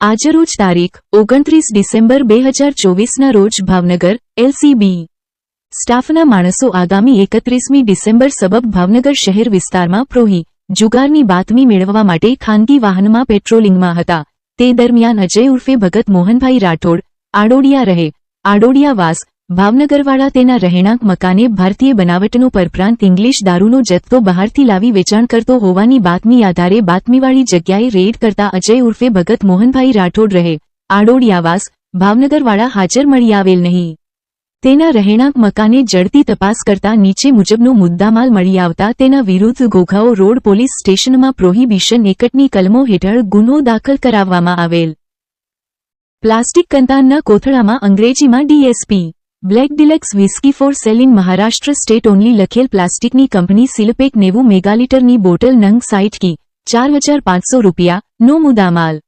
આજરોજ તારીખ ઓગણત્રીસ ડિસેમ્બર બે હજાર ચોવીસના રોજ ભાવનગર, એલસીબી. સ્ટાફના માણસો આગામી એકત્રીસમી ડિસેમ્બર સબબ ભાવનગર શહેર વિસ્તારમાં પ્રોહી જુગારની બાતમી મેળવવા માટે ખાનગી વાહનમાં પેટ્રોલિંગમાં હતા. તે દરમિયાન અજય ઉર્ફે ભગત મોહનભાઈ રાઠોડ, આડોડિયા રહે આડોડિયાવાસ ભાવનગરવાળા તેના રહેણાંક મકાને ભારતીય બનાવટનો પરપ્રાંત ઇંગ્લિશ દારૂનો જથ્થો બહારથી લાવી વેચાણ કરતો હોવાની બાતમી આધારે બાતમીવાળી જગ્યાએ રેડ કરતા અજય ઉર્ફે ભગત મોહનભાઈ રાઠોડ રહે. આડોડિયાવાસ ભાવનગરવાળા હાજર મળી આવેલ નહીં. તેના રહેણાંક મકાને જડતી તપાસ કરતા નીચે મુજબનો મુદ્દામાલ મળી આવતા તેના વિરુદ્ધ ઘોઘાઓ રોડ પોલીસ સ્ટેશનમાં પ્રોહિબિશન એકટની કલમો હેઠળ ગુનો દાખલ કરાવવામાં આવેલ. પ્લાસ્ટિક કંતાનના કોથળામાં અંગ્રેજીમાં DSP black deluxe whisky for sale in Maharashtra state only લખેલ પ્લાસ્ટિકની કંપની સિલપેક નેવું મેગાલીટરની બોટલ નંગ સાઇટ કી, ચાર હજાર પાંચસો રૂપિયા, નો મુદ્દામાલ.